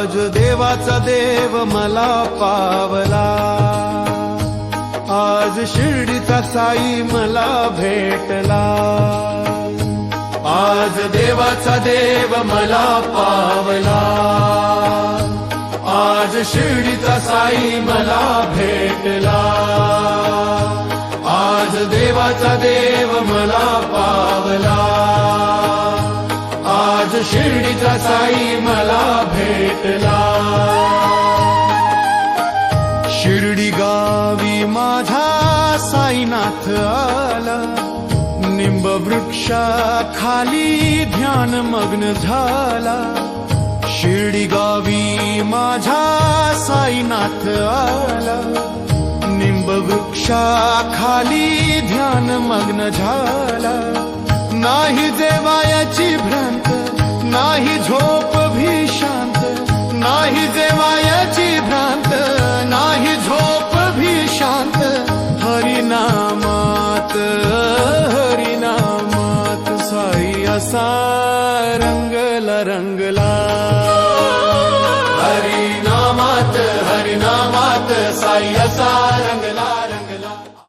आज देवाचा देव मला पावला. आज शिर्डीचा साई मला भेटला. आज देवाचा देव मला पावला. आज शिर्डीचा साई मला भेटला. आज देवाचा देव शिर्डीचा साई मला भेटला. शिर्डी गावी माझा साईनाथ आला. निंब वृक्षा खाली ध्यान मग्न झाला. शिर्डी गावी माझा साईनाथ आला. निंब वृक्षा खाली ध्यान मग्न झाला. नाही देवायाची भ्र नाही झोप भी शांत नाही जेवायाची भ्रांत नाही झोप भी शांत हरिनामात हरिनामात साई असा रंगला रंगला. हरिनामात हरिनामात साई असा रंगला.